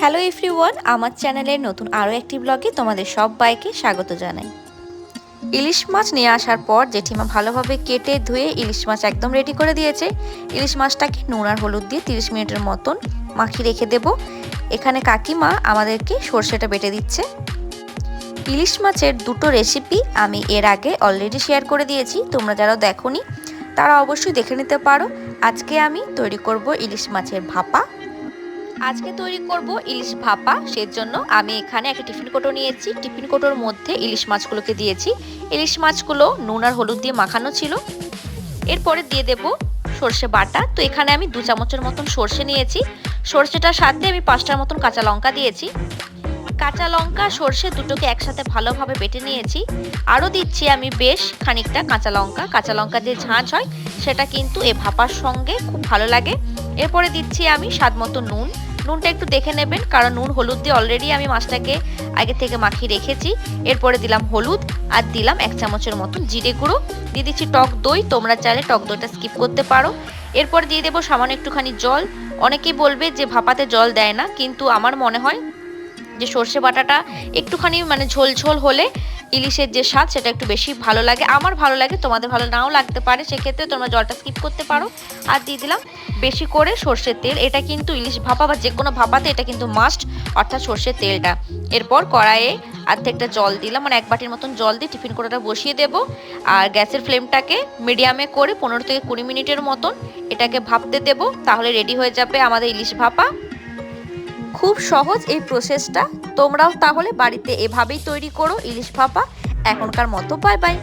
Hello everyone আমার চ্যানেলের নতুন আরও একটি ব্লগে তোমাদের সব বাইকে স্বাগত জানাই। ইলিশ মাছ নিয়ে আসার পর জেঠিমা ভালোভাবে কেটে ধুয়ে ইলিশ মাছ একদম রেডি করে দিয়েছে। ইলিশ মাছটাকে নুন আর হলুদ দিয়ে 30 মিনিটের মতন মাখিয়ে রেখে দেব। এখানে কাকিমা আমাদেরকে সর্ষেটা বেটে দিচ্ছে। ইলিশ মাছের দুটো রেসিপি আমি এর আগে অলরেডি শেয়ার করে দিয়েছি, তোমরা যারা দেখোনি, তারা অবশ্যই দেখে নিতে পারো। আজকে আমি তৈরি করব ইলিশ মাছের ভাপা। আজকে তৈরি করব ইলিশ ভাপা। সেজন্য আমি এখানে একটা টিফিন কোটো নিয়েছি। টিফিন কোটোর মধ্যে ইলিশ মাছগুলোকে দিয়েছি। ইলিশ মাছগুলো নুন আর হলুদ দিয়ে মাখানো ছিল। এরপরে দিয়ে দেব সর্ষে বাটা। তো এখানে আমি দু চামচের মতন সর্ষে নিয়েছি। সর্ষেটার সাথে আমি পাঁচটার মতন কাঁচা লঙ্কা দিয়েছি। কাঁচা লঙ্কা, সর্ষে দুটোকে একসাথে ভালোভাবে বেটে নিয়েছি। আরও দিচ্ছি আমি বেশ খানিকটা কাঁচা লঙ্কা। কাঁচা লঙ্কা যে ঝাঁঝ হয়, সেটা কিন্তু এ ভাপার সঙ্গে খুব ভালো লাগে। এরপরে দিচ্ছি আমি স্বাদ মতো নুন। নুনটা একটু দেখে নেবেন, কারণ নুন হলুদ দিয়ে অলরেডি আমি মাছটাকে আগে থেকে মাখিয়ে রেখেছি। এরপরে দিলাম হলুদ আর দিলাম এক চামচের মতন জিরে গুঁড়ো। দিয়ে দিচ্ছি টক দই, তোমরা চাইলে টক দইটা স্কিপ করতে পারো। এরপর দিয়ে দেবো সামান্য একটুখানি জল। অনেকেই বলবে যে ভাপাতে জল দেয় না, কিন্তু আমার মনে হয় যে সর্ষে বাটাটা একটুখানি মানে ঝোল ঝোল হলে ইলিশের যে স্বাদ, সেটা একটু বেশি ভালো লাগে। আমার ভালো লাগে, তোমাদের ভালো নাও লাগতে পারে, সেক্ষেত্রে তোমরা জলটা স্কিপ করতে পারো। আর দিয়ে দিলাম বেশি করে সর্ষের তেল। এটা কিন্তু ইলিশ ভাপা বা যে কোনো ভাপাতে এটা কিন্তু মাস্ট অর্থাৎ সর্ষের তেলটা। এরপর কড়াইয়ে অর্ধেকটা জল দিলাম। মানে এক বাটির মতন জল দিয়ে টিফিন কোটাটা বসিয়ে দেব। আর গ্যাসের ফ্লেমটাকে মিডিয়ামে করে পনেরো থেকে কুড়ি মিনিটের মতন এটাকে ভাপতে দেব। তাহলে রেডি হয়ে যাবে আমাদের ইলিশ ভাপা। খুব সহজ এই প্রসেসটা তোমরাও তাহলে বাড়িতে এভাবেই তৈরি করো ইলিশ ভাপা। এখনকার মতো বাই বাই